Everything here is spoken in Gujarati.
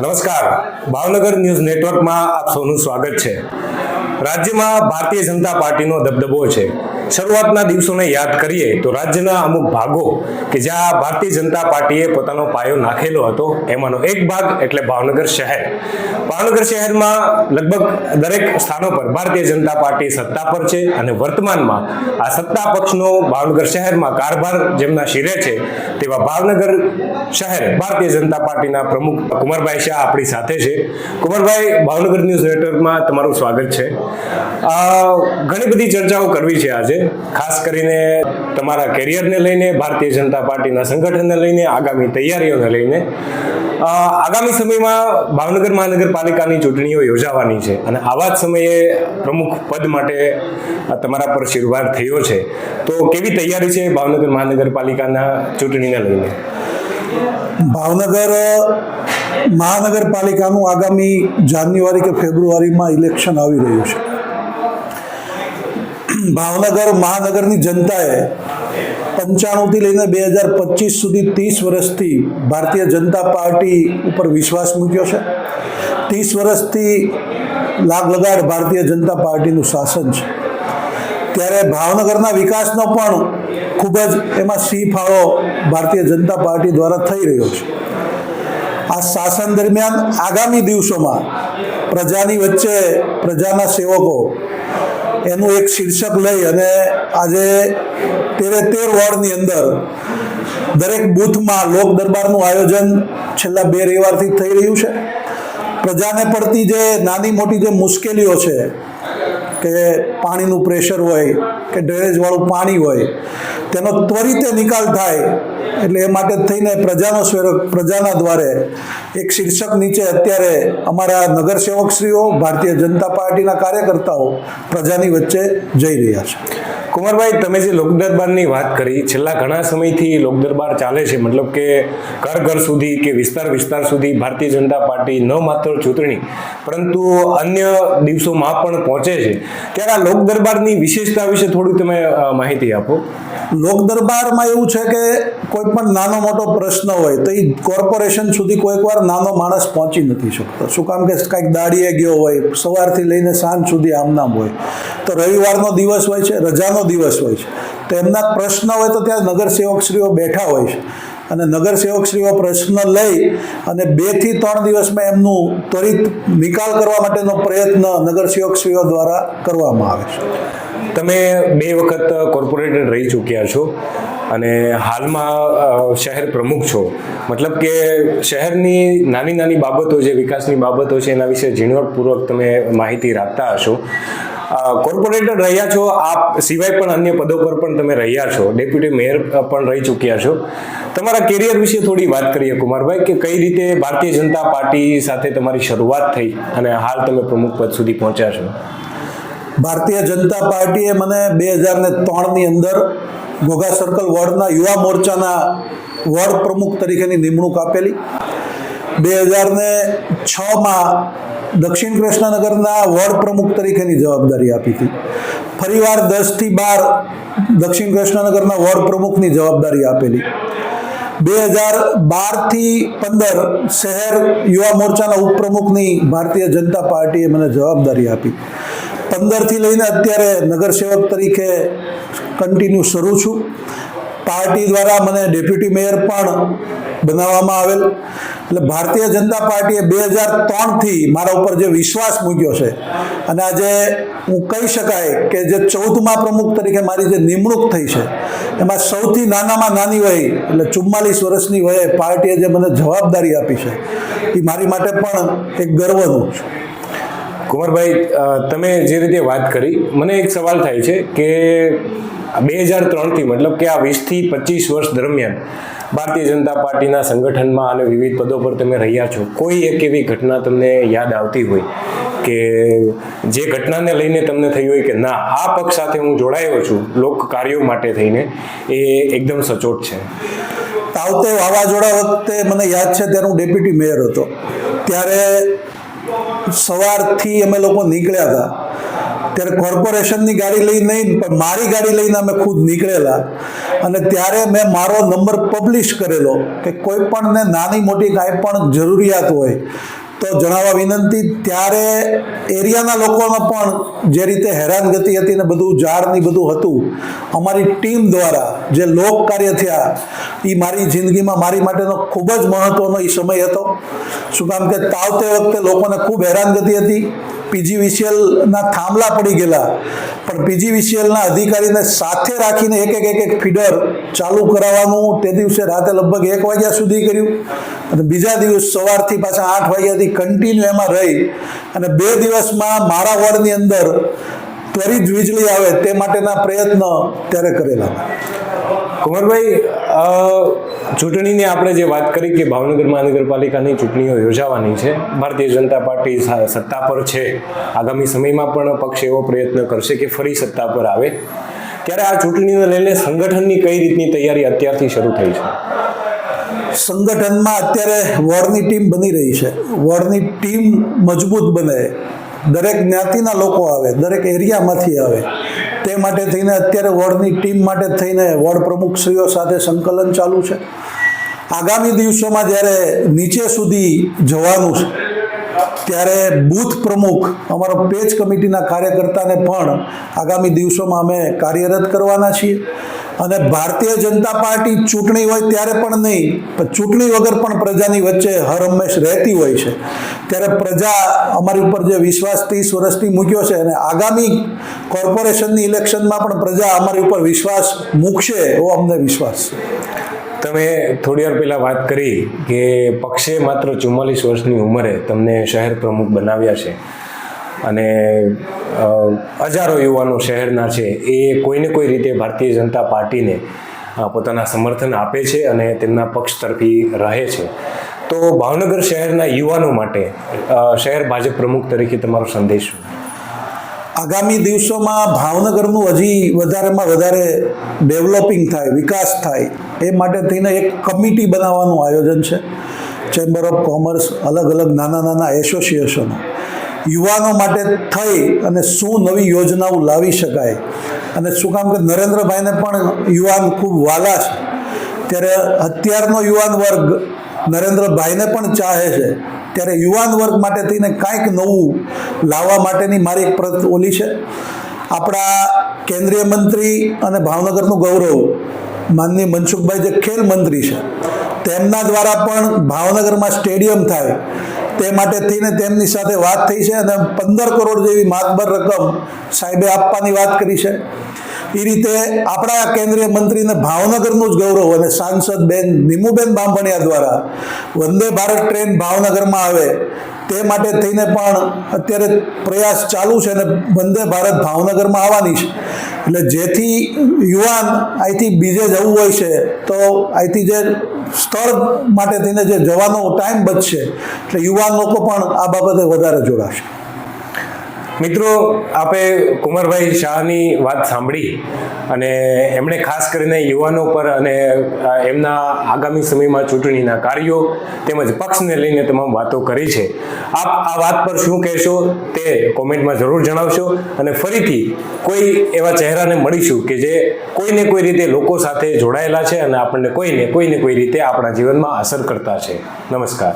નમસ્કાર. ભાવનગર ન્યૂઝ નેટવર્કમાં આપ સૌનું સ્વાગત છે. રાજ્યમાં ભારતીય જનતા પાર્ટીનો દબદબો છે. શરૂઆતના દિવસોને યાદ કરીએ તો રાજ્યના અમુક ભાગો કે જ્યાં ભારતીય જનતા પાર્ટીએ પોતાનો પાયો નાખેલો હતો, એમાંનો એક ભાગ એટલે ભાવનગર શહેર. ભાવનગર શહેરમાં લગભગ દરેક સ્થાનો પર ભારતીય જનતા પાર્ટી સત્તા પર છે અને વર્તમાનમાં આ સત્તા પક્ષનો ભાવનગર શહેરમાં કારભાર જેમના શિરે છે, તેવા ભાવનગર શહેર ભારતીય જનતા પાર્ટીના પ્રમુખ કુમારભાઈ શાહ આપણી સાથે છે. કુમારભાઈ ભાવનગર ન્યૂઝ નેટવર્કમાં તમારું સ્વાગત છે. ઘણી બધી ચર્ચાઓ કરવી છે આજે. ખાસ કરીને તમારા કેરિયરને લઈને, ભારતીય જનતા પાર્ટીના સંગઠનને લઈને, આગામી તૈયારીઓને લઈને આગામી સમયમાં ભાવનગર મહાનગરપાલિકાની ચૂંટણીઓ યોજાવાની છે અને આવા જ સમયે પ્રમુખ પદ માટે તમારા પર શિરવાર થયો છે. તો કેવી તૈયારી છે ભાવનગર મહાનગરપાલિકાના ચૂંટણીને લઈને? ભાવનગર મહાનગરપાલિકાનું આગામી જાન્યુઆરી કે ફેબ્રુઆરીમાં ઇલેક્શન આવી રહ્યું છે. ભાવનગર મહાનગરની જનતાએ પંચાણુંથી લઈને બે હજાર પચીસ સુધી ત્રીસ વર્ષથી ભારતીય જનતા પાર્ટી ઉપર વિશ્વાસ મૂક્યો છે. ત્રીસ વર્ષથી લાગ લગાડ ભારતીય જનતા પાર્ટીનું શાસન છે. ત્યારે ભાવનગરના વિકાસનો પણ ખૂબ જ એમાં સિંહ ફાળો ભારતીય જનતા પાર્ટી દ્વારા થઈ રહ્યો છે. આ શાસન દરમિયાન આગામી દિવસોમાં પ્રજાની વચ્ચે પ્રજાના સેવકો એનું એક શીર્ષક લઈ અને આજે તેરે તેર વોર્ડની અંદર દરેક બૂથમાં લોક દરબારનું આયોજન છેલ્લા બે રવિવારથી થઈ રહ્યું છે. પ્રજાને પડતી જે નાની મોટી જે મુશ્કેલીઓ છે કે પાણીનું પ્રેશર હોય કે ડ્રેનેજવાળું પાણી હોય, તેનો ત્વરિતે નિકાલ થાય, એટલે એ માટે થઈને પ્રજાનો સ્વર, પ્રજાના દ્વારે એક શીર્ષક નીચે અત્યારે અમારા નગરસેવકશ્રીઓ, ભારતીય જનતા પાર્ટીના કાર્યકર્તાઓ પ્રજાની વચ્ચે જઈ રહ્યા છે. કુમારભાઈ તમે જે લોકદરબારની વાત કરી, છેલ્લા ઘણા સમયથી લોકદરબાર ચાલે છે, મતલબ કે ઘર ઘર સુધી કે વિસ્તાર વિસ્તાર સુધી ભારતીય જનતા પાર્ટી ન માત્ર ચૂંટણી, પરંતુ અન્ય દિવસોમાં પણ પહોંચે છે. ત્યારે આ લોકદરબારની વિશેષતા વિશે થોડું તમે માહિતી આપો. લોક દરબારમાં એવું છે કે કોઈ પણ નાનો મોટો પ્રશ્ન હોય, તો એ કોર્પોરેશન સુધી કોઈક વાર નાનો માણસ પહોંચી નથી શકતો. શું કામ કે કાંઈક દાડીએ ગયો હોય, સવારથી લઈને સાંજ સુધી આમનામ હોય. તો રવિવારનો દિવસ હોય છે, રજાનો દિવસ હોય છે. તો એમના પ્રશ્ન હોય તો ત્યાં નગરસેવકશ્રીઓ બેઠા હોય છે. અને નગરસેવકશ્રીઓ પ્રશ્ન લઈ અને બેથી ત્રણ દિવસમાં એમનું ત્વરિત નિકાલ કરવા માટેનો પ્રયત્ન નગરસેવકશ્રીઓ દ્વારા કરવામાં આવે છે. તમે બે વખત કોર્પોરેટર રહી ચૂક્યા છો અને હાલમાં શહેર પ્રમુખ છો. મતલબ કે શહેરની નાની નાની બાબતો જે, વિકાસની બાબતો છે, એના વિશે ઝીણવટપૂર્વક તમે માહિતી રાખતા હશો. કોર્પોરેટર રહ્યા છો, આપ સિવાય પણ અન્ય પદો પર પણ તમે રહ્યા છો. ડેપ્યુટી મેયર પણ રહી ચૂક્યા છો. તમારા કેરિયર વિશે થોડી વાત કરીએ, કુમારભાઈ, કે કઈ રીતે ભારતીય જનતા પાર્ટી સાથે તમારી શરૂઆત થઈ અને હાલ તમે પ્રમુખ પદ સુધી પહોંચ્યા છો? ભારતીય જનતા પાર્ટીએ મને બે હજાર ને ત્રણની અંદર ઘોઘા સર્કલ વોર્ડના યુવા મોરચાના વોર્ડ પ્રમુખ તરીકેની નિમણૂક આપેલી. બે હજાર ને છમાં દક્ષિણ કૃષ્ણનગરના વોર્ડ પ્રમુખ તરીકેની જવાબદારી આપી હતી. ફરીવાર દસથી બાર દક્ષિણ કૃષ્ણનગરના વોર્ડ પ્રમુખની જવાબદારી આપેલી. બે હજાર બારથી પંદર શહેર યુવા મોરચાના ઉપપ્રમુખની ભારતીય જનતા પાર્ટીએ મને જવાબદારી આપી. પંદરથી લઈને અત્યારે નગરસેવક તરીકે કન્ટિન્યુ શરૂ છું. પાર્ટી દ્વારા મને ડેપ્યુટી મેયર પણ બનાવવામાં આવેલ. એટલે ભારતીય જનતા પાર્ટીએ બે હજાર ત્રણથી મારા ઉપર જે વિશ્વાસ મૂક્યો છે, અને આજે હું કહી શકાય કે જે ચૌદમાં પ્રમુખ તરીકે મારી જે નિમણૂક થઈ છે, એમાં સૌથી નાનામાં નાની વય, એટલે ચુમ્માલીસ વર્ષની વયે પાર્ટીએ જે મને જવાબદારી આપી છે, એ મારી માટે પણ એક ગર્વનું છે. કુમારભાઈ અ, તમે જે રીતે વાત કરી મને એક સવાલ થાય છે કે બે હજાર ત્રણથી મતલબ કે આ વીસથી પચીસ વર્ષ દરમિયાન ભારતીય જનતા પાર્ટીના સંગઠનમાં અને વિવિધ પદો પર તમે રહ્યા છો કોઈ એક એવી ઘટના તમને યાદ આવતી હોય કે જે ઘટનાને લઈને તમને થયું હોય કે ના આ પક્ષ સાથે હું જોડાયો છું લોક કાર્યો માટે થઈને એ એકદમ સચોટ છે? તાવતે વાવાઝોડા વખતે મને યાદ છે ત્યારે હું ડેપ્યુટી મેયર હતો. ત્યારે સવારથી અમે લોકો નીકળ્યા હતા. ત્યારે કોર્પોરેશનની ગાડી લઈ નહીં, પણ મારી ગાડી લઈને અમે ખુદ નીકળેલા. અને ત્યારે મેં મારો નંબર પબ્લિશ કરેલો કે કોઈ પણને નાની મોટી કાંઈ પણ જરૂરિયાત હોય તો જણાવવા વિનંતી, ત્યારે એરિયાના લોકોમાં પણ જે રીતે હેરાનગતિ હતી ને બધું ઝાડની બધું હતું, અમારી ટીમ દ્વારા જે લોક કાર્ય થયા એ મારી જિંદગીમાં મારી માટેનો ખૂબ જ મહત્વનો એ સમય હતો. શું કામ કે તાવતે વખતે લોકોને ખૂબ હેરાનગતિ હતી પીજીવીસીએલના થાંભલા પડી ગયેલા. પણ પીજીવીસીએલના અધિકારીને સાથે રાખીને એક એક એક એક ફીડર ચાલુ કરાવવાનું તે દિવસે રાતે લગભગ એક વાગ્યા સુધી કર્યું. અને બીજા દિવસ સવારથી પાછા આઠ વાગ્યાથી કન્ટિન્યુ એમાં રહી. અને બે દિવસમાં મારા વોર્ડની અંદર ત્વરિત વીજળી આવે તે માટેના પ્રયત્ન ત્યારે કરેલા. કુમારભાઈ અ, ચૂંટણીની આપણે જે વાત કરી કે ભાવનગર મહાનગરપાલિકાની ચૂંટણીઓ યોજાવાની છે, ભારતીય જનતા પાર્ટી સત્તા પર છે. આગામી સમયમાં પણ પક્ષ એવો પ્રયત્ન કરશે કે ફરી સત્તા પર આવે. ત્યારે આ ચૂંટણીને લઈને સંગઠનની કઈ રીતની તૈયારી અત્યારથી શરૂ થઈ છે? સંગઠનમાં અત્યારે વોર્ડની ટીમ બની રહી છે. વોર્ડની ટીમ મજબૂત બને. દરેક જ્ઞાતિના લોકો આવે, દરેક એરિયામાંથી આવે. તે માટે થઈને અત્યારે વોર્ડની ટીમ માટે થઈને વોર્ડ પ્રમુખશ્રીઓ સાથે સંકલન ચાલુ છે. આગામી દિવસોમાં જ્યારે નીચે સુધી જવાનું છે, ત્યારે બૂથ પ્રમુખ, અમારો પેજ કમિટીના કાર્યકર્તાને પણ આગામી દિવસોમાં અમે કાર્યરત કરવાના છીએ. અને ભારતીય જનતા પાર્ટી ચૂંટણી હોય ત્યારે પણ નહીં, પણ ચૂંટણી વગર પણ પ્રજાની વચ્ચે હર હંમેશ રહેતી હોય છે. ત્યારે પ્રજા અમારી ઉપર જે વિશ્વાસ ત્રીસ વર્ષથી મૂક્યો છે અને આગામી કોર્પોરેશનની ઇલેક્શનમાં પણ પ્રજા અમારી ઉપર વિશ્વાસ મૂકશે એવો અમને વિશ્વાસ છે. તમે થોડી વાર પહેલાં વાત કરી કે પક્ષે માત્ર ચુમ્માલીસ વર્ષની ઉંમરે તમને શહેર પ્રમુખ બનાવ્યા છે અને હજારો યુવાનો શહેરના છે. એ કોઈને કોઈ રીતે ભારતીય જનતા પાર્ટીને પોતાના સમર્થન આપે છે અને તેમના પક્ષ તરફી રહે છે. તો ભાવનગર શહેરના યુવાનો માટે શહેર ભાજપ પ્રમુખ તરીકે તમારો સંદેશ આગામી દિવસોમાં ભાવનગરનું હજી વધારેમાં વધારે ડેવલપિંગ થાય, વિકાસ થાય, એ માટે થઈને એક કમિટી બનાવવાનું આયોજન છે. ચેમ્બર ઓફ કોમર્સ અલગ અલગ નાના નાના એસોસિએશનો યુવાનો માટે થઈ અને શું નવી યોજનાઓ લાવી શકાય. અને શું કામ કે નરેન્દ્રભાઈને પણ યુવાન ખૂબ વાલા છે. ત્યારે અત્યારનો યુવાન વર્ગ નરેન્દ્રભાઈને પણ ચાહે છે. ત્યારે યુવાન વર્ગ માટે થઈને કાંઈક નવું લાવવા માટેની મારી એક પ્રત ઓલી છે. આપણા કેન્દ્રીય મંત્રી અને ભાવનગરનું ગૌરવ માનની મનસુખભાઈ જે ખેલ મંત્રી છે, તેમના દ્વારા પણ ભાવનગરમાં સ્ટેડિયમ થાય. તે માટે થઈને તેમની સાથે વાત થઈ છે અને પંદર કરોડ જેવી માતબર રકમ સાહેબે આપવાની વાત કરી છે. એ રીતે આપણા કેન્દ્રીય મંત્રીને ભાવનગરનું જ ગૌરવ અને સાંસદ બેન નીમુબેન બાંભણિયા દ્વારા વંદે ભારત ટ્રેન ભાવનગરમાં આવે, તે માટે થઈને પણ અત્યારે પ્રયાસ ચાલુ છે અને વંદે ભારત ભાવનગરમાં આવવાની છે. એટલે જેથી યુવાન અહીંથી બીજે જવું હોય છે, તો અહીંથી જે સ્થળ માટે થઈને જે જવાનો ટાઈમ બચશે, એટલે યુવાન લોકો પણ આ બાબતે વધારે જોડાશે. મિત્રો, આપે કુંવરભાઈ શાહની વાત સાંભળી અને એમણે ખાસ કરીને યુવાનો પર અને એમના આગામી સમયમાં ચૂંટણીના કાર્યો તેમજ પક્ષને લઈને તમામ વાતો કરી છે. આપ આ વાત પર શું કહેશો તે કોમેન્ટમાં જરૂર જણાવશો અને ફરીથી કોઈ એવા ચહેરાને મળીશું કે જે કોઈને કોઈ રીતે લોકો સાથે જોડાયેલા છે અને આપણને કોઈને કોઈને કોઈ રીતે આપણા જીવનમાં અસર કરતા છે. નમસ્કાર.